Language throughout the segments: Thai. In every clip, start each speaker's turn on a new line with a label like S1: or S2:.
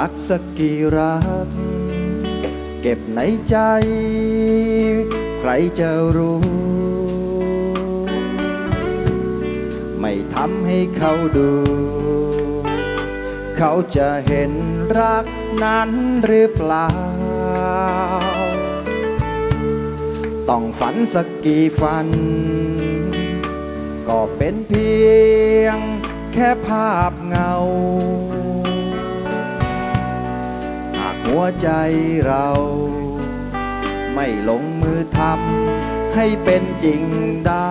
S1: รักสักกี่รัก เก็บในใจ ใครจะรู้ ไม่ทำให้เขาดู เขาจะเห็นรักนั้นหรือเปล่า ต้องฝันสักกี่ฝัน ก็เป็นเพียงแค่ภาพเงา หัวใจเรา ไม่ลงมือทำให้เป็นจริงได้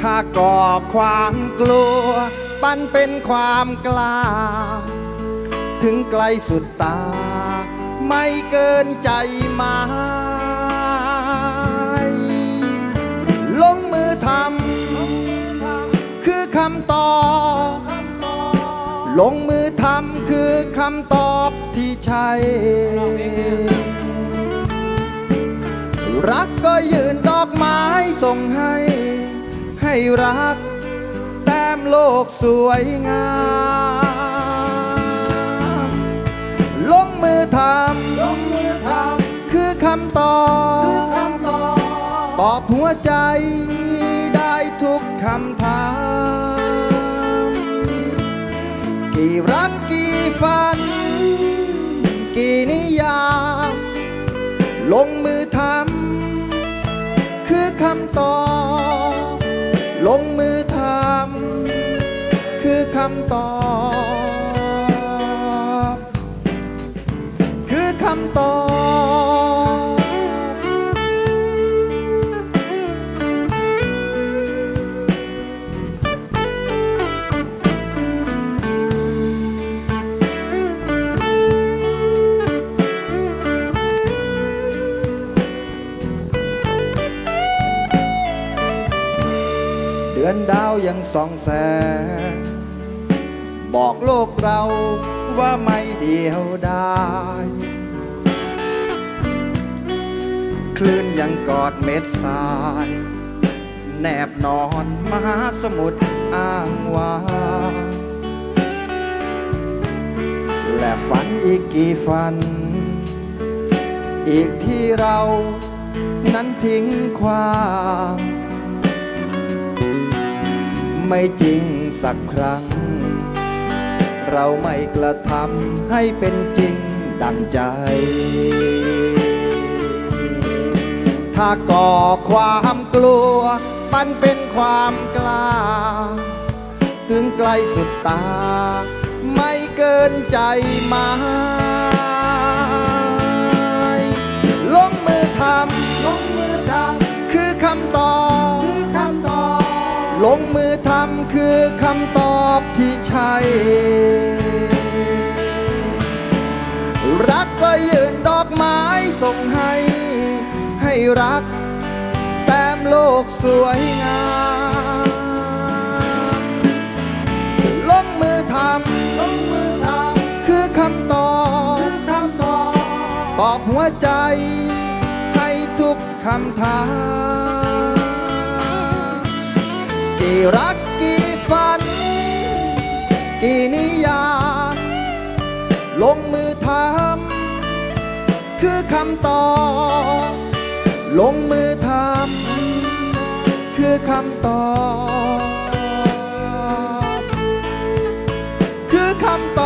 S1: ถ้าก่อความกลัว ปั้นเป็นความกล้า ถึงไกลสุดตา ไม่เกินใจมา ลงมือทำคือคำตอบลงมือำตอบที่ใช่รักก็ยืนดอกไม้ส่งให้ ให้รัก แต้มโลกสวยงาม ลงมือทำลงมือทำคือคำตอบคำตอบตอบหัวใจได้ทุกคำถาม กี่รักกี่ฝันา ลงมือทำคือคำตอบ ลงมือทำคือคำตอบ คือคำตอบ อนดาวยังส่องแสง บอกโลกเราว่าไม่เดียวดายคลื่นยังกอดเม็ดทราย แนบนอนมหาสมุทรอ้างว้างและฝันอีกกี่ฝัน อีกที่เรานั้นทิ้งความ ไม่จริงสักครั้ง เราไม่กระทำให้เป็นจริงดังใจ ถ้าก่อความกลัวปั้นเป็นความกล้า ถึงไกลสุดตา ไม่เกินใจมา คือคำตอบที่ใช่ รักก็ยืนดอกไม้ส่งให้ ให้รัก แต้มโลกสวยงามลงมือทำลงมือทำคือคำตอบคำตอบตอบหัวใจ ให้ทุกคำถามกี่รักกี่ ฝัน กินิยา ลงมือทำคือคำตอบลงมือทำคือคำตอบคือคำตอบ